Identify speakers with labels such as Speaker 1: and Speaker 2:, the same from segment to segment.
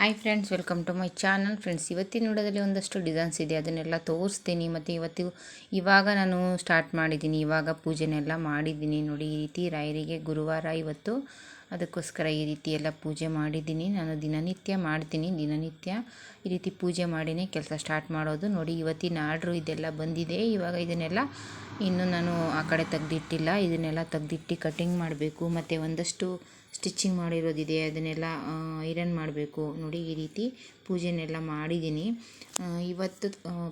Speaker 1: Hi friends welcome to my channel friends ಇವತ್ತಿನ ವಿಡಿಯೋದಲ್ಲಿ ಒಂದಷ್ಟು ಡಿಸೈನ್ಸ್ ಇದೆ. ಅದನ್ನೆಲ್ಲ ತೋರಿಸ್ತೀನಿ. ಮತ್ತು ಇವತ್ತು ಇವಾಗ ನಾನು ಸ್ಟಾರ್ಟ್ ಮಾಡಿದ್ದೀನಿ. ಇವಾಗ ಪೂಜೆನೆಲ್ಲ ಮಾಡಿದ್ದೀನಿ. ನೋಡಿ, ಈ ರೀತಿ ರಾಯರಿಗೆ ಗುರುವಾರ ಇವತ್ತು ಅದಕ್ಕೋಸ್ಕರ ಈ ರೀತಿ ಎಲ್ಲ ಪೂಜೆ ಮಾಡಿದ್ದೀನಿ. ನಾನು ದಿನನಿತ್ಯ ಮಾಡ್ತೀನಿ. ದಿನನಿತ್ಯ ಈ ರೀತಿ ಪೂಜೆ ಮಾಡಿನೇ ಕೆಲಸ ಸ್ಟಾರ್ಟ್ ಮಾಡೋದು. ನೋಡಿ, ಇವತ್ತಿನ ಆರ್ಡ್ರು ಇದೆಲ್ಲ ಬಂದಿದೆ. ಇವಾಗ ಇದನ್ನೆಲ್ಲ ಇನ್ನು ನಾನು ಆ ಕಡೆ ತೆಗೆದಿಟ್ಟಿಲ್ಲ. ಇದನ್ನೆಲ್ಲ ತೆಗ್ದಿಟ್ಟು ಕಟಿಂಗ್ ಮಾಡಬೇಕು. ಮತ್ತು ಒಂದಷ್ಟು ಸ್ಟಿಚ್ಚಿಂಗ್ ಮಾಡಿರೋದಿದೆ, ಅದನ್ನೆಲ್ಲ ಐರನ್ ಮಾಡಬೇಕು. ನೋಡಿ, ಈ ರೀತಿ ಪೂಜೆನೆಲ್ಲ ಮಾಡಿದ್ದೀನಿ. ಇವತ್ತು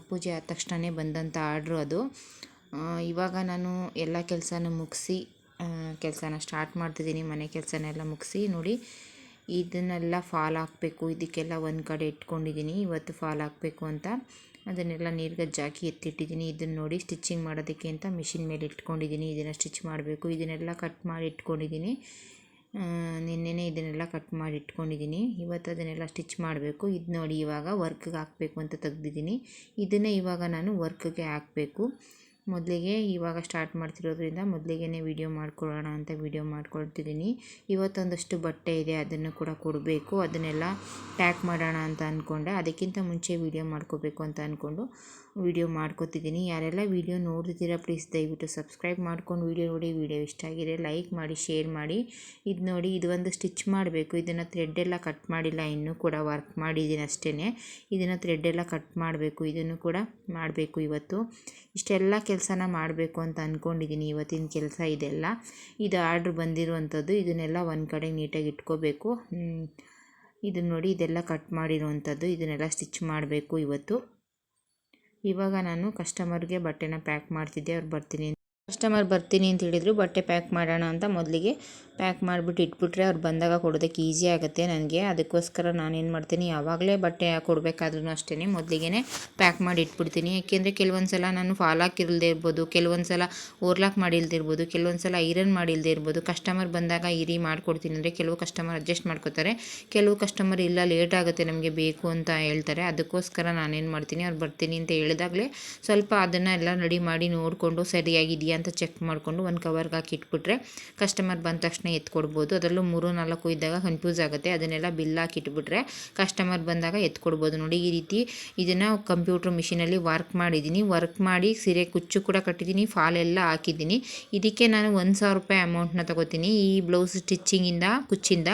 Speaker 1: ಪೂಜೆ ಆದ ತಕ್ಷಣವೇ ಬಂದಂಥ ಆರ್ಡ್ರು ಅದು. ಇವಾಗ ನಾನು ಎಲ್ಲ ಕೆಲಸನೂ ಮುಗಿಸಿ ಕೆಲಸನ ಸ್ಟಾರ್ಟ್ ಮಾಡ್ತಿದ್ದೀನಿ, ಮನೆ ಕೆಲಸನೆಲ್ಲ ಮುಗಿಸಿ. ನೋಡಿ, ಇದನ್ನೆಲ್ಲ ಫಾಲ್ ಹಾಕಬೇಕು. ಇದಕ್ಕೆಲ್ಲ ಒಂದು ಕಡೆ ಇಟ್ಕೊಂಡಿದ್ದೀನಿ. ಇವತ್ತು ಫಾಲ್ ಹಾಕಬೇಕು ಅಂತ. ಅದನ್ನೆಲ್ಲ ನೀರ್ಗಜ್ಜಾಕಿ ಎತ್ತಿಟ್ಟಿದ್ದೀನಿ. ಇದನ್ನು ನೋಡಿ ಸ್ಟಿಚ್ಚಿಂಗ್ ಮಾಡೋದಕ್ಕೆ ಅಂತ ಮಿಷಿನ್ ಮೇಲೆ ಇಟ್ಕೊಂಡಿದ್ದೀನಿ. ಇದನ್ನು ಸ್ಟಿಚ್ ಮಾಡಬೇಕು. ಇದನ್ನೆಲ್ಲ ಕಟ್ ಮಾಡಿ ಇಟ್ಕೊಂಡಿದ್ದೀನಿ. ನಿನ್ನೆನೇ ಇದನ್ನೆಲ್ಲ ಕಟ್ ಮಾಡಿ ಇಟ್ಕೊಂಡಿದ್ದೀನಿ. ಇವತ್ತು ಅದನ್ನೆಲ್ಲ ಸ್ಟಿಚ್ ಮಾಡಬೇಕು. ಇದು ನೋಡಿ ಇವಾಗ ವರ್ಕ್ಗೆ ಹಾಕಬೇಕು ಅಂತ ತೆಗ್ದಿದ್ದೀನಿ. ಇದನ್ನೇ ಇವಾಗ ನಾನು ವರ್ಕ್ಗೆ ಹಾಕಬೇಕು. ಮೊದಲಿಗೆ ಇವಾಗ ಸ್ಟಾರ್ಟ್ ಮಾಡ್ತಿರೋದ್ರಿಂದ ಮೊದಲಿಗೆ ವೀಡಿಯೋ ಮಾಡ್ಕೊಳ್ಳೋಣ ಅಂತ ವೀಡಿಯೋ ಮಾಡ್ಕೊಳ್ತಿದ್ದೀನಿ. ಇವತ್ತೊಂದಷ್ಟು ಬಟ್ಟೆ ಇದೆ, ಅದನ್ನು ಕೂಡ ಕೊಡಬೇಕು. ಅದನ್ನೆಲ್ಲ ಪ್ಯಾಕ್ ಮಾಡೋಣ ಅಂತ ಅಂದ್ಕೊಂಡೆ ಅದಕ್ಕಿಂತ ಮುಂಚೆ ವೀಡಿಯೋ ಮಾಡ್ಕೋಬೇಕು ಅಂತ ಅಂದ್ಕೊಂಡು ವೀಡಿಯೋ ಮಾಡ್ಕೋತಿದ್ದೀನಿ. ಯಾರೆಲ್ಲ ವೀಡಿಯೋ ನೋಡ್ತಿದ್ದೀರಾ ಪ್ಲೀಸ್ ದಯವಿಟ್ಟು ಸಬ್ಸ್ಕ್ರೈಬ್ ಮಾಡ್ಕೊಂಡು ವಿಡಿಯೋ ನೋಡಿ. ವೀಡಿಯೋ ಇಷ್ಟ ಆಗಿದೆ ಲೈಕ್ ಮಾಡಿ ಶೇರ್ ಮಾಡಿ. ಇದು ನೋಡಿ, ಇದು ಒಂದು ಸ್ಟಿಚ್ ಮಾಡಬೇಕು. ಇದನ್ನು ಥ್ರೆಡ್ಡೆಲ್ಲ ಕಟ್ ಮಾಡಿಲ್ಲ, ಇನ್ನೂ ಕೂಡ ವರ್ಕ್ ಮಾಡಿದ್ದೀನಿ ಅಷ್ಟೇ ಇದನ್ನು ಥ್ರೆಡ್ಡೆಲ್ಲ ಕಟ್ ಮಾಡಬೇಕು. ಇದನ್ನು ಕೂಡ ಮಾಡಬೇಕು ಇವತ್ತು. ಇಷ್ಟೆಲ್ಲ ಕೆಲಸನ ಮಾಡಬೇಕು ಅಂತ ಅಂದ್ಕೊಂಡಿದ್ದೀನಿ ಇವತ್ತಿನ ಕೆಲಸ ಇದೆಲ್ಲ. ಇದು ಆರ್ಡ್ರ್ ಬಂದಿರುವಂಥದ್ದು. ಇದನ್ನೆಲ್ಲ ಒಂದು ಕಡೆ ನೀಟಾಗಿ ಇಟ್ಕೋಬೇಕು. ಇದನ್ನು ನೋಡಿ, ಇದೆಲ್ಲ ಕಟ್ ಮಾಡಿರುವಂಥದ್ದು. ಇದನ್ನೆಲ್ಲ ಸ್ಟಿಚ್ ಮಾಡಬೇಕು ಇವತ್ತು. ಇವಾಗ ನಾನು ಕಸ್ಟಮರ್ಗೆ ಬಟ್ಟೆನ ಪ್ಯಾಕ್ ಮಾಡ್ತಿದ್ದೆ ಅವ್ರು ಬರ್ತೀನಿ ಕಸ್ಟಮರ್ ಬರ್ತೀನಿ ಅಂತ ಹೇಳಿದ್ರು, ಬಟ್ಟೆ ಪ್ಯಾಕ್ ಮಾಡೋಣ ಅಂತ ಮೊದಲಿಗೆ ಪ್ಯಾಕ್ ಮಾಡಿಬಿಟ್ಟು ಇಟ್ಬಿಟ್ರೆ ಅವ್ರು ಬಂದಾಗ ಕೊಡೋದಕ್ಕೆ ಈಸಿ ಆಗುತ್ತೆ ನನಗೆ. ಅದಕ್ಕೋಸ್ಕರ ನಾನೇನು ಮಾಡ್ತೀನಿ, ಯಾವಾಗಲೇ ಬಟ್ಟೆ ಕೊಡಬೇಕಾದ್ರೂ ಅಷ್ಟೇ ಮೊದಲಿಗೆ ಪ್ಯಾಕ್ ಮಾಡಿ ಇಟ್ಬಿಡ್ತೀನಿ. ಯಾಕೆಂದರೆ ಕೆಲವೊಂದು ಸಲ ನಾನು ಫಾಲ್ ಹಾಕಿಲ್ದೇ ಇರ್ಬೋದು ಕೆಲವೊಂದು ಸಲ ಓರ್ಲಾಕ್ ಮಾಡಿಲ್ದೇ ಇರ್ಬೋದು ಕೆಲವೊಂದು ಸಲ ಐರನ್ ಮಾಡಿಲ್ದೇ ಇರ್ಬೋದು, ಕಸ್ಟಮರ್ ಬಂದಾಗ ಈ ರೀ ಮಾಡ್ಕೊಡ್ತೀನಿ ಅಂದರೆ ಕೆಲವು ಕಸ್ಟಮರ್ ಅಡ್ಜಸ್ಟ್ ಮಾಡ್ಕೋತಾರೆ, ಕೆಲವು ಕಸ್ಟಮರ್ ಇಲ್ಲ ಲೇಟ್ ಆಗುತ್ತೆ ನಮಗೆ ಬೇಕು ಅಂತ ಹೇಳ್ತಾರೆ. ಅದಕ್ಕೋಸ್ಕರ ನಾನೇನು ಮಾಡ್ತೀನಿ, ಅವ್ರು ಬರ್ತೀನಿ ಅಂತ ಹೇಳಿದಾಗಲೇ ಸ್ವಲ್ಪ ಅದನ್ನು ಎಲ್ಲ ರೆಡಿ ಮಾಡಿ ನೋಡಿಕೊಂಡು ಸರಿಯಾಗಿದೆಯಾ ಅಂತ ಚೆಕ್ ಮಾಡಿಕೊಂಡು ಒಂದು ಕವರ್ಗೆ ಹಾಕಿ ಇಟ್ಬಿಟ್ರೆ ಕಸ್ಟಮರ್ ಬಂದ ತಕ್ಷಣ ಎತ್ಕೊಡ್ಬೋದು. ಅದರಲ್ಲೂ ಮೂರು, ನಾಲ್ಕು ಇದ್ದಾಗ ಕನ್ಫ್ಯೂಸ್ ಆಗುತ್ತೆ. ಅದನ್ನೆಲ್ಲ ಬಿಲ್ ಹಾಕಿ ಇಟ್ಬಿಟ್ರೆ ಕಸ್ಟಮರ್ ಬಂದಾಗ ಎತ್ಕೊಡ್ಬೋದು. ನೋಡಿ ಈ ರೀತಿ ಇದನ್ನು ಕಂಪ್ಯೂಟರ್ ಮಿಷಿನಲ್ಲಿ ವರ್ಕ್ ಮಾಡಿದ್ದೀನಿ. ವರ್ಕ್ ಮಾಡಿ ಸೀರೆ, ಕುಚ್ಚು ಕೂಡ ಕಟ್ಟಿದ್ದೀನಿ. ಫಾಲ್ ಎಲ್ಲ ಹಾಕಿದ್ದೀನಿ. ಇದಕ್ಕೆ ನಾನು ಒಂದು ಸಾವಿರ ರೂಪಾಯಿ ಅಮೌಂಟ್ನ ತಗೋತೀನಿ. ಈ ಬ್ಲೌಸ್ ಸ್ಟಿಚ್ಚಿಂಗಿಂದ ಕುಚ್ಚಿಂದ.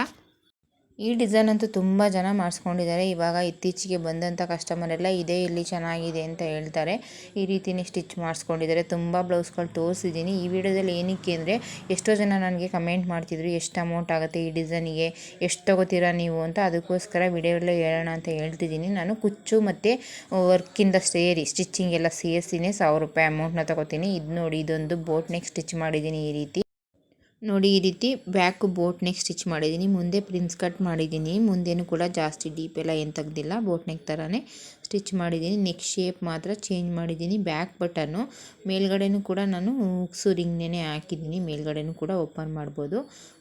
Speaker 1: ಈ ಡಿಸೈನ್ ಅಂತೂ ತುಂಬ ಜನ ಮಾಡಿಸ್ಕೊಂಡಿದ್ದಾರೆ. ಇವಾಗ ಇತ್ತೀಚೆಗೆ ಬಂದಂಥ ಕಸ್ಟಮರ್ ಎಲ್ಲ ಇದೇ ಇಲ್ಲಿ ಚೆನ್ನಾಗಿದೆ ಅಂತ ಹೇಳ್ತಾರೆ. ಈ ರೀತಿಯೇ ಸ್ಟಿಚ್ ಮಾಡಿಸ್ಕೊಂಡಿದ್ದಾರೆ. ತುಂಬ ಬ್ಲೌಸ್ಗಳು ತೋರಿಸಿದ್ದೀನಿ. ಈ ವಿಡಿಯೋದಲ್ಲಿ ಏನಕ್ಕೆ ಅಂದರೆ ಎಷ್ಟೋ ಜನ ನನಗೆ ಕಮೆಂಟ್ ಮಾಡ್ತಿದ್ರು, ಎಷ್ಟು ಅಮೌಂಟ್ ಆಗುತ್ತೆ ಈ ಡಿಸೈನಿಗೆ? ಎಷ್ಟು ತಗೋತೀರಾ ನೀವು? ಅಂತ. ಅದಕ್ಕೋಸ್ಕರ ವಿಡಿಯೋಲ್ಲೇ ಹೇಳೋಣ ಅಂತ ಹೇಳ್ತಿದ್ದೀನಿ. ನಾನು ಕುಚ್ಚು ಮತ್ತು ವರ್ಕಿಂದ ಸೇರಿ ಸ್ಟಿಚ್ಚಿಂಗ್ ಎಲ್ಲ ಸೇರಿಸಿನೇ ಸಾವಿರ ರೂಪಾಯಿ ಅಮೌಂಟ್ನ ತಗೋತೀನಿ. ಇದು ನೋಡಿ, ಇದೊಂದು ಬೋಟ್ ನೆಕ್ ಸ್ಟಿಚ್ ಮಾಡಿದ್ದೀನಿ ಈ ರೀತಿ. ನೋಡಿ, ಈ ರೀತಿ ಬ್ಯಾಕ್ ಬೋಟ್ ನೆಕ್ ಸ್ಟಿಚ್ ಮಾಡಿದ್ದೀನಿ. ಮುಂದೆ ಪ್ರಿನ್ಸ್ ಕಟ್ ಮಾಡಿದ್ದೀನಿ. ಮುಂದೇನು ಕೂಡ ಜಾಸ್ತಿ ಡೀಪ್ ಎಲ್ಲ ಏನು ತೆಗ್ದಿಲ್ಲ ಬೋಟ್ ನೆಕ್ ಥರನೇ ಸ್ಟಿಚ್ ಮಾಡಿದ್ದೀನಿ, ನೆಕ್ ಶೇಪ್ ಮಾತ್ರ ಚೇಂಜ್ ಮಾಡಿದ್ದೀನಿ, ಬ್ಯಾಕ್ ಬಟನ್ನು. ಮೇಲ್ಗಡೆನೂ ಕೂಡ ನಾನು ಉಕ್ಸು ರಿಂಗ್ನೇ ಹಾಕಿದ್ದೀನಿ, ಮೇಲ್ಗಡೆನೂ ಕೂಡ ಓಪನ್ ಮಾಡ್ಬೋದು.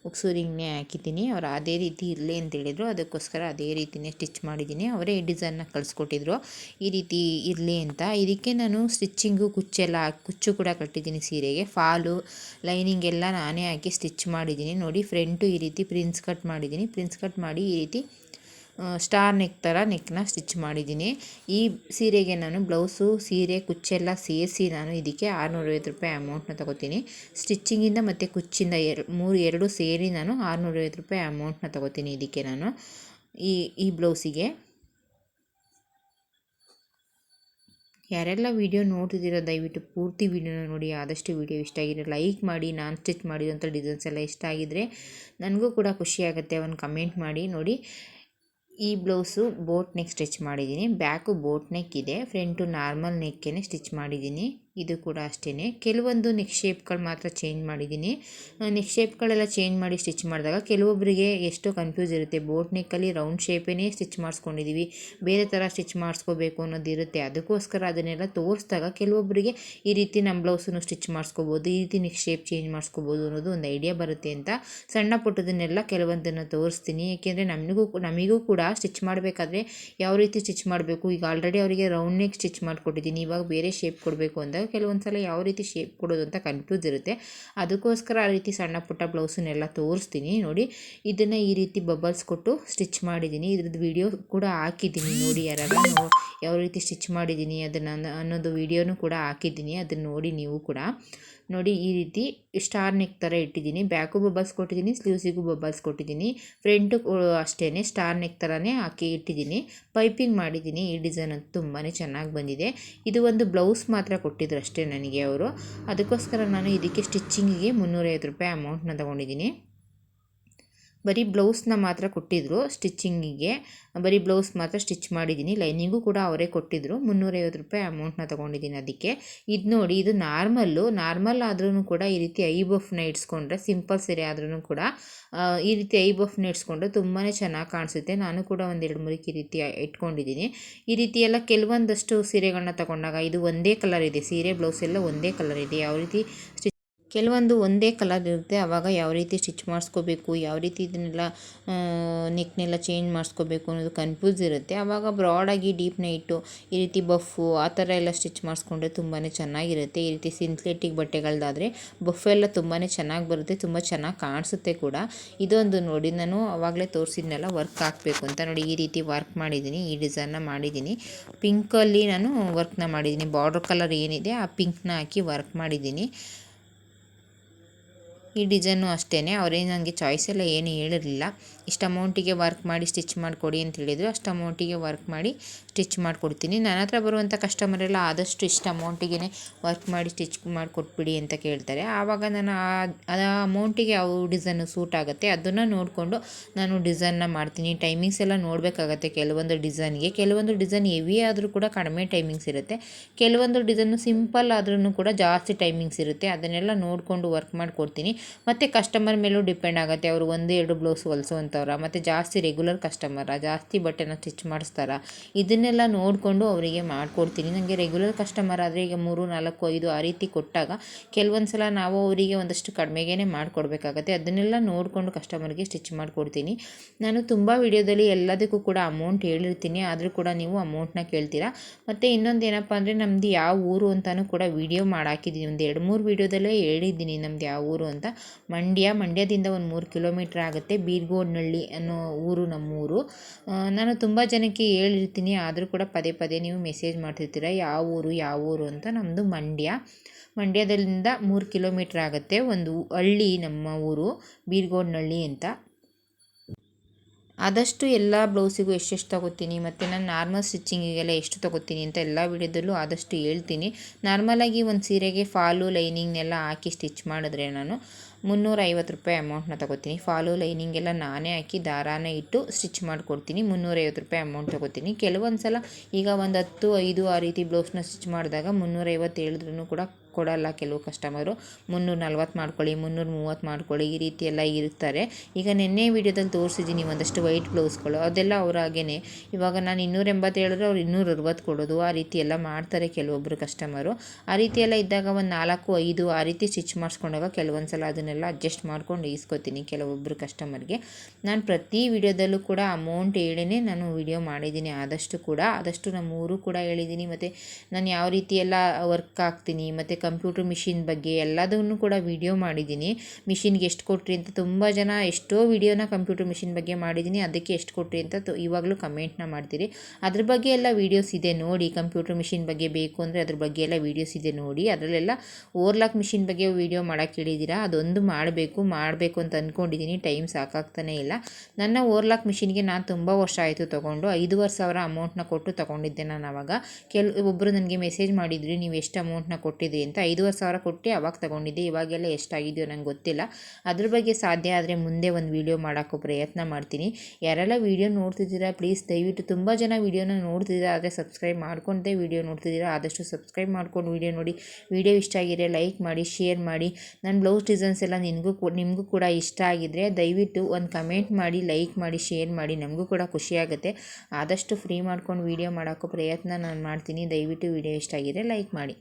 Speaker 1: ಉಕ್ಸು ರಿಂಗ್ನೇ ಹಾಕಿದ್ದೀನಿ. ಅವ್ರು ಅದೇ ರೀತಿ ಇರಲಿ ಅಂತ ಹೇಳಿದರು. ಅದಕ್ಕೋಸ್ಕರ ಅದೇ ರೀತಿಯೇ ಸ್ಟಿಚ್ ಮಾಡಿದ್ದೀನಿ. ಅವರೇ ಈ ಡಿಸೈನ್ನ ಕಳಿಸ್ಕೊಟ್ಟಿದ್ರು. ಈ ರೀತಿ ಇರಲಿ ಅಂತ. ಇದಕ್ಕೆ ನಾನು ಸ್ಟಿಚ್ಚಿಂಗು ಕುಚ್ಚೆಲ್ಲ ಕುಚ್ಚು ಕೂಡ ಕಟ್ಟಿದ್ದೀನಿ ಸೀರೆಗೆ. ಫಾಲು, ಲೈನಿಂಗ್ ಎಲ್ಲ ನಾನೇ ಹಾಕಿ ಸ್ಟಿಚ್ ಮಾಡಿದ್ದೀನಿ. ನೋಡಿ, ಫ್ರಂಟು ಈ ರೀತಿ ಪ್ರಿನ್ಸ್ ಕಟ್ ಮಾಡಿದ್ದೀನಿ. ಪ್ರಿನ್ಸ್ ಕಟ್ ಮಾಡಿ ಈ ರೀತಿ ಸ್ಟಾರ್ ನೆಕ್ ಥರ ನೆಕ್ನ ಸ್ಟಿಚ್ ಮಾಡಿದ್ದೀನಿ. ಈ ಸೀರೆಗೆ ನಾನು ಬ್ಲೌಸು, ಸೀರೆ, ಕುಚ್ಚೆಲ್ಲ ಸೇರಿಸಿ ನಾನು ಇದಕ್ಕೆ ಆರುನೂರೈವತ್ತು ರೂಪಾಯಿ ಅಮೌಂಟ್ನ ತಗೋತೀನಿ. ಸ್ಟಿಚ್ಚಿಂಗಿಂದ ಮತ್ತು ಕುಚ್ಚಿಂದ ಎರ್, ಮೂರು, ಎರಡು ಸೇರಿ ನಾನು ಆರುನೂರೈವತ್ತು ರೂಪಾಯಿ ಅಮೌಂಟ್ನ ತಗೋತೀನಿ ಇದಕ್ಕೆ ನಾನು. ಈ ಈ ಬ್ಲೌಸಿಗೆ. ಯಾರೆಲ್ಲ ವೀಡಿಯೋ ನೋಡ್ತಿದ್ದೀರೋ ದಯವಿಟ್ಟು ಪೂರ್ತಿ ವೀಡಿಯೋನ ನೋಡಿ. ಆದಷ್ಟು ವೀಡಿಯೋ ಇಷ್ಟ ಆಗಿದ್ರೆ ಲೈಕ್ ಮಾಡಿ, ನಾನು ಸ್ಟಿಚ್ ಮಾಡಿದಂಥ ಡಿಸೈನ್ಸ್ ಎಲ್ಲ ಇಷ್ಟ ಆಗಿದ್ದರೆ ನನಗೂ ಕೂಡ ಖುಷಿಯಾಗುತ್ತೆ ಒಂದು ಕಮೆಂಟ್ ಮಾಡಿ ನೋಡಿ. ಈ ಬ್ಲೌಸು ಬೋಟ್ ನೆಕ್ ಸ್ಟಿಚ್ ಮಾಡಿದ್ದೀನಿ. ಬ್ಯಾಕು ಬೋಟ್ ನೆಕ್ ಇದೆ. ಫ್ರಂಟು ನಾರ್ಮಲ್ ನೆಕ್ಕೇ ಸ್ಟಿಚ್ ಮಾಡಿದ್ದೀನಿ. ಇದು ಕೂಡ ಅಷ್ಟೇ ಕೆಲವೊಂದು ನೆಕ್ ಶೇಪ್ಗಳು ಮಾತ್ರ ಚೇಂಜ್ ಮಾಡಿದ್ದೀನಿ. ನೆಕ್ ಶೇಪ್ಗಳೆಲ್ಲ ಚೇಂಜ್ ಮಾಡಿ ಸ್ಟಿಚ್ ಮಾಡಿದಾಗ ಕೆಲವೊಬ್ಬರಿಗೆ ಎಷ್ಟು ಕನ್ಫ್ಯೂಸ್ ಇರುತ್ತೆ. ಬೋಟ್ ನೆಕ್ಕಲ್ಲಿ ರೌಂಡ್ ಶೇಪೇ ಸ್ಟಿಚ್ ಮಾಡಿಸ್ಕೊಂಡಿದ್ದೀವಿ ಬೇರೆ ಥರ ಸ್ಟಿಚ್ ಮಾಡಿಸ್ಕೋಬೇಕು ಅನ್ನೋದು ಇರುತ್ತೆ. ಅದಕ್ಕೋಸ್ಕರ ಅದನ್ನೆಲ್ಲ ತೋರಿಸಿದಾಗ ಕೆಲವೊಬ್ಬರಿಗೆ ಈ ರೀತಿ ನಮ್ಮ ಬ್ಲೌಸನ್ನು ಸ್ಟಿಚ್ ಮಾಡಿಸ್ಕೋಬೋದು, ಈ ರೀತಿ ನೆಕ್ ಶೇಪ್ ಚೇಂಜ್ ಮಾಡಿಸ್ಕೋಬೋದು ಅನ್ನೋದು ಒಂದು ಐಡಿಯಾ ಬರುತ್ತೆ ಅಂತ ಸಣ್ಣ ಪುಟ್ಟದನ್ನೆಲ್ಲ ಕೆಲವೊಂದನ್ನು ತೋರಿಸ್ತೀನಿ. ಏಕೆಂದರೆ ನಮಗೂ ನಮಗೂ ಕೂಡ ಸ್ಟಿಚ್ ಮಾಡಬೇಕಾದ್ರೆ ಯಾವ ರೀತಿ ಸ್ಟಿಚ್ ಮಾಡಬೇಕು? ಈಗ ಆಲ್ರೆಡಿ ಅವರಿಗೆ ರೌಂಡ್ ನೆಕ್ ಸ್ಟಿಚ್ ಮಾಡಿಕೊಟ್ಟಿದ್ದೀನಿ. ಇವಾಗ ಬೇರೆ ಶೇಪ್ ಕೊಡಬೇಕು ಅಂದಾಗ ಕೆಲವೊಂದು ಸಲ ಯಾವ ರೀತಿ ಶೇಪ್ ಕೊಡೋದು ಅಂತ ಕನ್ಫ್ಯೂಸ್ ಇರುತ್ತೆ. ಅದಕ್ಕೋಸ್ಕರ ಆ ರೀತಿ ಸಣ್ಣ ಪುಟ್ಟ ಬ್ಲೌಸನ್ನೆಲ್ಲ ತೋರಿಸ್ತೀನಿ. ನೋಡಿ, ಇದನ್ನು ಈ ರೀತಿ ಬಬಲ್ಸ್ ಕೊಟ್ಟು ಸ್ಟಿಚ್ ಮಾಡಿದ್ದೀನಿ. ಇದ್ರದ್ದು ವಿಡಿಯೋ ಕೂಡ ಹಾಕಿದ್ದೀನಿ. ನೋಡಿ ಯಾರಾಗ ಯಾವ ರೀತಿ ಸ್ಟಿಚ್ ಮಾಡಿದ್ದೀನಿ ಅದನ್ನು ಅನ್ನೋದು ವಿಡಿಯೋನೂ ಕೂಡ ಹಾಕಿದ್ದೀನಿ. ಅದನ್ನು ನೋಡಿ ನೀವು ಕೂಡ. ನೋಡಿ, ಈ ರೀತಿ ಸ್ಟಾರ್ ನೆಕ್ ಥರ ಇಟ್ಟಿದ್ದೀನಿ. ಬ್ಯಾಕು ಬಬಲ್ಸ್ ಕೊಟ್ಟಿದ್ದೀನಿ ಸ್ಲೀವ್ಸಿಗೂ ಬಬಲ್ಸ್ ಕೊಟ್ಟಿದ್ದೀನಿ. ಫ್ರಂಟು ಅಷ್ಟೇ ಸ್ಟಾರ್ ನೆಕ್ ಥರನೇ ಹಾಕಿ ಇಟ್ಟಿದ್ದೀನಿ. ಪೈಪಿಂಗ್ ಮಾಡಿದ್ದೀನಿ. ಈ ಡಿಸೈನ್ ಅಂತ ತುಂಬಾ ಚೆನ್ನಾಗಿ ಬಂದಿದೆ. ಇದು ಒಂದು ಬ್ಲೌಸ್ ಮಾತ್ರ ಕೊಟ್ಟಿದ್ರು ಅಷ್ಟೇ ನನಗೆ ಅವರು. ಅದಕ್ಕೋಸ್ಕರ ನಾನು ಇದಕ್ಕೆ ಸ್ಟಿಚ್ಚಿಂಗಿಗೆ ಮುನ್ನೂರೈವತ್ತು ರೂಪಾಯಿ ಅಮೌಂಟ್ನ ತೊಗೊಂಡಿದ್ದೀನಿ. ಬರೀ ಬ್ಲೌಸ್ನ ಮಾತ್ರ ಕೊಟ್ಟಿದ್ದರು ಸ್ಟಿಚ್ಚಿಂಗಿಗೆ. ಬರೀ ಬ್ಲೌಸ್ ಮಾತ್ರ ಸ್ಟಿಚ್ ಮಾಡಿದ್ದೀನಿ. ಲೈನಿಂಗೂ ಕೂಡ ಅವರೇ ಕೊಟ್ಟಿದ್ದರು ಮುನ್ನೂರೈವತ್ತು ರೂಪಾಯಿ ಅಮೌಂಟ್ನ ತೊಗೊಂಡಿದ್ದೀನಿ ಅದಕ್ಕೆ. ಇದು ನೋಡಿ, ಇದು ನಾರ್ಮಲ್ಲು. ನಾರ್ಮಲ್ ಆದ್ರೂ ಕೂಡ ಈ ರೀತಿ ಐ ಬಫ್ನ ಇಡ್ಸ್ಕೊಂಡ್ರೆ, ಸಿಂಪಲ್ ಸೀರೆ ಆದ್ರೂ ಕೂಡ ಈ ರೀತಿ ಐ ಬಫ್ನ ಇಡ್ಸ್ಕೊಂಡ್ರೆ ತುಂಬಾ ಚೆನ್ನಾಗಿ ಕಾಣಿಸುತ್ತೆ. ನಾನು ಕೂಡ ಒಂದೆರಡು ಮೂರಕ್ಕೆ ಈ ರೀತಿ ಇಟ್ಕೊಂಡಿದ್ದೀನಿ. ಈ ರೀತಿ ಎಲ್ಲ ಕೆಲವೊಂದಷ್ಟು ಸೀರೆಗಳನ್ನ ತಗೊಂಡಾಗ ಇದು ಒಂದೇ ಕಲರ್ ಇದೆ. ಸೀರೆ, ಬ್ಲೌಸ್ ಎಲ್ಲ ಒಂದೇ ಕಲರ್ ಇದೆ. ಯಾವ ರೀತಿ ಕೆಲವೊಂದು ಒಂದೇ ಕಲರ್ ಇರುತ್ತೆ. ಆವಾಗ ಯಾವ ರೀತಿ ಸ್ಟಿಚ್ ಮಾಡಿಸ್ಕೋಬೇಕು, ಯಾವ ರೀತಿ ಇದನ್ನೆಲ್ಲ ನೆಕ್ನೆಲ್ಲ ಚೇಂಜ್ ಮಾಡಿಸ್ಕೋಬೇಕು ಅನ್ನೋದು ಕನ್ಫ್ಯೂಸ್ ಇರುತ್ತೆ. ಆವಾಗ ಬ್ರಾಡಾಗಿ ಡೀಪ್ ನೈಟು, ಈ ರೀತಿ ಬಫ್ಫು ಆ ಥರ ಎಲ್ಲ ಸ್ಟಿಚ್ ಮಾಡಿಸ್ಕೊಂಡ್ರೆ ತುಂಬಾ ಚೆನ್ನಾಗಿರುತ್ತೆ. ಈ ರೀತಿ ಸಿಂಥೆಟಿಕ್ ಬಟ್ಟೆಗಳದ್ದಾದರೆ ಬಫ್ ಎಲ್ಲ ತುಂಬಾ ಚೆನ್ನಾಗಿ ಬರುತ್ತೆ, ತುಂಬ ಚೆನ್ನಾಗಿ ಕಾಣಿಸುತ್ತೆ ಕೂಡ. ಇದೊಂದು ನೋಡಿ, ನಾನು ಆವಾಗಲೇ ತೋರಿಸಿದ್ನೆಲ್ಲ, ವರ್ಕ್ ಹಾಕಬೇಕು ಅಂತ ನೋಡಿ, ಈ ರೀತಿ ವರ್ಕ್ ಮಾಡಿದ್ದೀನಿ, ಈ ಡಿಸೈನ್ನ ಮಾಡಿದ್ದೀನಿ. ಪಿಂಕಲ್ಲಿ ನಾನು ವರ್ಕ್ನ ಮಾಡಿದ್ದೀನಿ, ಬಾರ್ಡರ್ ಕಲರ್ ಏನಿದೆ, ಆ ಪಿಂಕ್ನ ಹಾಕಿ ವರ್ಕ್ ಮಾಡಿದ್ದೀನಿ. ಈ ಡಿಸೈನು ಅಷ್ಟೇ ಅವರೇನು ನನಗೆ ಚಾಯ್ಸ್ ಎಲ್ಲ ಏನು ಹೇಳಿರಲಿಲ್ಲ. ಇಷ್ಟು ಅಮೌಂಟಿಗೆ ವರ್ಕ್ ಮಾಡಿ ಸ್ಟಿಚ್ ಮಾಡಿಕೊಡಿ ಅಂತ ಹೇಳಿದರು. ಅಷ್ಟು ಅಮೌಂಟಿಗೆ ವರ್ಕ್ ಮಾಡಿ ಸ್ಟಿಚ್ ಮಾಡಿಕೊಡ್ತೀನಿ. ನನ್ನ ಹತ್ರ ಬರುವಂಥ ಕಸ್ಟಮರೆಲ್ಲ ಆದಷ್ಟು ಇಷ್ಟು ಅಮೌಂಟಿಗೆ ವರ್ಕ್ ಮಾಡಿ ಸ್ಟಿಚ್ ಮಾಡಿಕೊಟ್ಬಿಡಿ ಅಂತ ಕೇಳ್ತಾರೆ. ಆವಾಗ ನಾನು ಆ ಅಮೌಂಟಿಗೆ ಯಾವ ಡಿಸೈನು ಸೂಟ್ ಆಗುತ್ತೆ ಅದನ್ನು ನೋಡಿಕೊಂಡು ನಾನು ಡಿಸೈನ್ನ ಮಾಡ್ತೀನಿ. ಟೈಮಿಂಗ್ಸ್ ಎಲ್ಲ ನೋಡಬೇಕಾಗತ್ತೆ ಕೆಲವೊಂದು ಡಿಸೈನ್ಗೆ. ಕೆಲವೊಂದು ಡಿಸೈನ್ ಹೆವಿ ಆದರೂ ಕೂಡ ಕಡಿಮೆ ಟೈಮಿಂಗ್ಸ್ ಇರುತ್ತೆ. ಕೆಲವೊಂದು ಡಿಸೈನು ಸಿಂಪಲ್ ಆದ್ರೂ ಕೂಡ ಜಾಸ್ತಿ ಟೈಮಿಂಗ್ಸ್ ಇರುತ್ತೆ. ಅದನ್ನೆಲ್ಲ ನೋಡಿಕೊಂಡು ವರ್ಕ್ ಮಾಡಿಕೊಡ್ತೀನಿ. ಮತ್ತು ಕಸ್ಟಮರ್ ಮೇಲೂ ಡಿಪೆಂಡ್ ಆಗುತ್ತೆ. ಅವರು ಒಂದು ಎರಡು ಬ್ಲೌಸ್ ಹೊಲಿಸುವಂಥವ್ರ ಮತ್ತು ಜಾಸ್ತಿ ರೆಗ್ಯುಲರ್ ಕಸ್ಟಮರ ಜಾಸ್ತಿ ಬಟ್ಟೆನ ಸ್ಟಿಚ್ ಮಾಡಿಸ್ತಾರ. ಇದನ್ನೆಲ್ಲ ನೋಡಿಕೊಂಡು ಅವರಿಗೆ ಮಾಡಿಕೊಡ್ತೀನಿ. ನನಗೆ ರೆಗ್ಯುಲರ್ ಕಸ್ಟಮರ್ ಆದರೆ ಈಗ ಮೂರು, ನಾಲ್ಕು, ಐದು ಆ ರೀತಿ ಕೊಟ್ಟಾಗ ಕೆಲವೊಂದು ಸಲ ನಾವು ಅವರಿಗೆ ಒಂದಷ್ಟು ಕಡಿಮೆಗೇ ಮಾಡಿಕೊಡ್ಬೇಕಾಗತ್ತೆ. ಅದನ್ನೆಲ್ಲ ನೋಡಿಕೊಂಡು ಕಸ್ಟಮರ್ಗೆ ಸ್ಟಿಚ್ ಮಾಡಿಕೊಡ್ತೀನಿ. ನಾನು ತುಂಬ ವಿಡಿಯೋದಲ್ಲಿ ಎಲ್ಲದಕ್ಕೂ ಕೂಡ ಅಮೌಂಟ್ ಹೇಳಿರ್ತೀನಿ. ಆದರೂ ಕೂಡ ನೀವು ಅಮೌಂಟ್ನ ಕೇಳ್ತೀರಾ? ಮತ್ತು ಇನ್ನೊಂದು ಏನಪ್ಪ ಅಂದರೆ ನಮ್ಮದು ಯಾವ ಊರು ಅಂತಲೂ ಕೂಡ ವೀಡಿಯೋ ಮಾಡಾಕಿದ್ದೀನಿ ಒಂದು ಎರಡು ಮೂರು ವೀಡಿಯೋದಲ್ಲೇ ಹೇಳಿದ್ದೀನಿ ನಮ್ದು ಯಾವ ಊರು ಅಂತ. ಮಂಡ್ಯ, ಮಂಡ್ಯದಿಂದ ಒಂದು ಮೂರು ಕಿಲೋಮೀಟ್ರ್ ಆಗುತ್ತೆ ಬೀರ್ಗೋಡ್ನಳ್ಳಿ ಅನ್ನೋ ಊರು ನಮ್ಮೂರು. ನಾನು ತುಂಬ ಜನಕ್ಕೆ ಹೇಳಿರ್ತೀನಿ, ಆದರೂ ಕೂಡ ಪದೇ ಪದೇ ನೀವು ಮೆಸೇಜ್ ಮಾಡ್ತಿರ್ತೀರ, ಯಾವ ಊರು ಯಾವ ಊರು ಅಂತ ನಮ್ಮದು ಮಂಡ್ಯ. ಮಂಡ್ಯದಲ್ಲಿಂದ ಮೂರು ಕಿಲೋಮೀಟ್ರ್ ಆಗುತ್ತೆ ಒಂದು ಹಳ್ಳಿ ನಮ್ಮ ಊರು, ಬೀರ್ಗೋಡ್ನಳ್ಳಿ ಅಂತ. ಆದಷ್ಟು ಎಲ್ಲ ಬ್ಲೌಸಿಗೂ ಎಷ್ಟೆಷ್ಟು ತೊಗೋತೀನಿ ಮತ್ತು ನಾನು ನಾರ್ಮಲ್ ಸ್ಟಿಚ್ಚಿಂಗಿಗೆಲ್ಲ ಎಷ್ಟು ತೊಗೋತೀನಿ ಅಂತ ಎಲ್ಲ ವಿಡಿಯೋದಲ್ಲೂ ಆದಷ್ಟು ಹೇಳ್ತೀನಿ. ನಾರ್ಮಲಾಗಿ ಒಂದು ಸೀರೆಗೆ ಫಾಲು, ಲೈನಿಂಗ್ನೆಲ್ಲ ಹಾಕಿ ಸ್ಟಿಚ್ ಮಾಡಿದ್ರೆ ನಾನು ಮುನ್ನೂರೈವತ್ತು ರೂಪಾಯಿ ಅಮೌಂಟ್ನ ತೊಗೋತೀನಿ. ಫಾಲು ಲೈನಿಂಗ್ ಎಲ್ಲ ನಾನೇ ಹಾಕಿ ದಾರಾನ ಇಟ್ಟು ಸ್ಟಿಚ್ ಮಾಡಿಕೊಡ್ತೀನಿ. ಮುನ್ನೂರೈವತ್ತು ರೂಪಾಯಿ ಅಮೌಂಟ್ ತೊಗೋತೀನಿ. ಕೆಲವೊಂದು ಸಲ ಈಗ ಒಂದು ಹತ್ತು, ಐದು ಆ ರೀತಿ ಬ್ಲೌಸ್ನ ಸ್ಟಿಚ್ ಮಾಡಿದಾಗ ಮುನ್ನೂರೈವತ್ತು ಹೇಳಿದ್ರೂ ಕೂಡ ಕೊಡಲ್ಲ ಕೆಲವು ಕಸ್ಟಮರು ಮುನ್ನೂರ ನಲ್ವತ್ತು ಮಾಡ್ಕೊಳ್ಳಿ, ಮುನ್ನೂರ ಮೂವತ್ತು ಮಾಡ್ಕೊಳ್ಳಿ, ಈ ರೀತಿ ಎಲ್ಲ ಇರ್ತಾರೆ. ಈಗ ನಿನ್ನೆ ವೀಡಿಯೋದಲ್ಲಿ ತೋರಿಸಿದ್ದೀನಿ ಒಂದಷ್ಟು ವೈಟ್ ಬ್ಲೌಸ್ಗಳು ಅದೆಲ್ಲ ಅವ್ರ ಹಾಗೇನೆ. ಇವಾಗ ನಾನು ಇನ್ನೂರ ಎಂಬತ್ತು ಹೇಳಿದ್ರೆ ಅವ್ರು ಇನ್ನೂರ ಅರವತ್ತು ಕೊಡೋದು. ಆ ರೀತಿ ಎಲ್ಲ ಮಾಡ್ತಾರೆ ಕೆಲವೊಬ್ಬರು ಕಸ್ಟಮರು ಆ ರೀತಿ ಎಲ್ಲ ಇದ್ದಾಗ ಒಂದು ನಾಲ್ಕು, ಐದು ಆ ರೀತಿ ಸ್ಟಿಚ್ ಮಾಡಿಸ್ಕೊಂಡಾಗ ಕೆಲವೊಂದು ಸಲ ಅದನ್ನೆಲ್ಲ ಅಡ್ಜಸ್ಟ್ ಮಾಡ್ಕೊಂಡು ಈಸ್ಕೊತೀನಿ ಕೆಲವೊಬ್ಬರು ಕಸ್ಟಮರ್ಗೆ ನಾನು ಪ್ರತಿ ವಿಡಿಯೋದಲ್ಲೂ ಕೂಡ ಅಮೌಂಟ್ ಹೇಳೇ ನಾನು ವಿಡಿಯೋ ಮಾಡಿದ್ದೀನಿ. ಆದಷ್ಟು ಕೂಡ, ಆದಷ್ಟು ನಮ್ಮ ಊರು ಕೂಡ ಹೇಳಿದ್ದೀನಿ. ಮತ್ತು ನಾನು ಯಾವ ರೀತಿ ಎಲ್ಲ ವರ್ಕ್ ಆಗ್ತೀನಿ ಮತ್ತು ಕಂಪ್ಯೂಟರ್ ಮಿಷಿನ್ ಬಗ್ಗೆ ಎಲ್ಲದನ್ನು ಕೂಡ ವಿಡಿಯೋ ಮಾಡಿದ್ದೀನಿ. ಮಿಷಿನ್ಗೆ ಎಷ್ಟು ಕೊಟ್ರಿ ಅಂತ ತುಂಬ ಜನ ಎಷ್ಟೋ ವೀಡಿಯೋನ ಕಂಪ್ಯೂಟರ್ ಮಿಷಿನ್ ಬಗ್ಗೆ ಮಾಡಿದ್ದೀನಿ. ಅದಕ್ಕೆ ಎಷ್ಟು ಕೊಟ್ರಿ ಅಂತ ಇವಾಗಲೂ ಕಮೆಂಟ್ನ ಮಾಡ್ತೀರಿ. ಅದ್ರ ಬಗ್ಗೆ ಎಲ್ಲ ವೀಡಿಯೋಸ್ ಇದೆ ನೋಡಿ. ಕಂಪ್ಯೂಟರ್ ಮಿಷಿನ್ ಬಗ್ಗೆ ಬೇಕು ಅಂದರೆ ಅದ್ರ ಬಗ್ಗೆ ಎಲ್ಲ ವೀಡಿಯೋಸ್ ಇದೆ ನೋಡಿ. ಅದರಲ್ಲೆಲ್ಲ ಓರ್ಲಾಕ್ ಮಿಷಿನ್ ಬಗ್ಗೆ ವೀಡಿಯೋ ಮಾಡೋಕ್ಕೆ ಹೇಳಿದ್ದೀರಾ? ಅದೊಂದು ಮಾಡಬೇಕು. ಮಾಡಬೇಕು ಅಂತ ಅಂದ್ಕೊಂಡಿದ್ದೀನಿ ಟೈಮ್ ಸಾಕಾಗ್ತಾನೆ ಇಲ್ಲ. ನನ್ನ ಓರ್ಲಾಕ್ ಮಿಷಿನ್ಗೆ ನಾನು ತುಂಬ ವರ್ಷ ಆಯಿತು ತೊಗೊಂಡು. ಐದುವರೆ ಸಾವಿರ ಅಮೌಂಟ್ನ ಕೊಟ್ಟು ತೊಗೊಂಡಿದ್ದೆ ನಾನು ಆವಾಗ ಕೆಲ ಒಬ್ಬರು ನನಗೆ ಮೆಸೇಜ್ ಮಾಡಿದ್ರಿ, ನೀವು ಎಷ್ಟು ಅಮೌಂಟ್ನ ಕೊಟ್ಟಿದ್ರಿ? ಅಂತ ಐದುವರೆ ಸಾವಿರ ಕೊಟ್ಟು ಅವಾಗ ತೊಗೊಂಡಿದ್ದೆ, ಇವಾಗೆಲ್ಲ ಎಷ್ಟಾಗಿದೆಯೋ ನಂಗೆ ಗೊತ್ತಿಲ್ಲ. ಅದ್ರ ಬಗ್ಗೆ ಸಾಧ್ಯ ಆದರೆ ಮುಂದೆ ಒಂದು ವೀಡಿಯೋ ಮಾಡೋಕ್ಕೂ ಪ್ರಯತ್ನ ಮಾಡ್ತೀನಿ. ಯಾರೆಲ್ಲ ವೀಡಿಯೋ ನೋಡ್ತಿದ್ದೀರಾ, ಪ್ಲೀಸ್ ದಯವಿಟ್ಟು ತುಂಬ ಜನ ವೀಡಿಯೋನ ನೋಡ್ತಿದ್ದೀರಾ, ಆದರೆ ಸಬ್ಸ್ಕ್ರೈಬ್ ಮಾಡ್ಕೊಂಡೇ ವೀಡಿಯೋ ನೋಡ್ತಿದ್ದೀರಾ, ಆದಷ್ಟು ಸಬ್ಸ್ಕ್ರೈಬ್ ಮಾಡ್ಕೊಂಡು ವೀಡಿಯೋ ನೋಡಿ. ವೀಡಿಯೋ ಇಷ್ಟ ಆಗಿದ್ರೆ ಲೈಕ್ ಮಾಡಿ, ಶೇರ್ ಮಾಡಿ. ನನ್ನ ಬ್ಲೌಸ್ ಡಿಸೈನ್ಸ್ ಎಲ್ಲ ನಿನಗೂ ನಿಮಗೂ ಕೂಡ ಇಷ್ಟ ಆಗಿದ್ರೆ ದಯವಿಟ್ಟು ಒಂದು ಕಮೆಂಟ್ ಮಾಡಿ, ಲೈಕ್ ಮಾಡಿ, ಶೇರ್ ಮಾಡಿ, ನಮಗೂ ಕೂಡ ಖುಷಿಯಾಗುತ್ತೆ ಆದಷ್ಟು ಫ್ರೀ ಮಾಡ್ಕೊಂಡು ವೀಡಿಯೋ ಮಾಡೋಕ್ಕೂ ಪ್ರಯತ್ನ ನಾನು ಮಾಡ್ತೀನಿ. ದಯವಿಟ್ಟು ವೀಡಿಯೋ ಇಷ್ಟ ಆಗಿದ್ರೆ ಲೈಕ್ ಮಾಡಿ.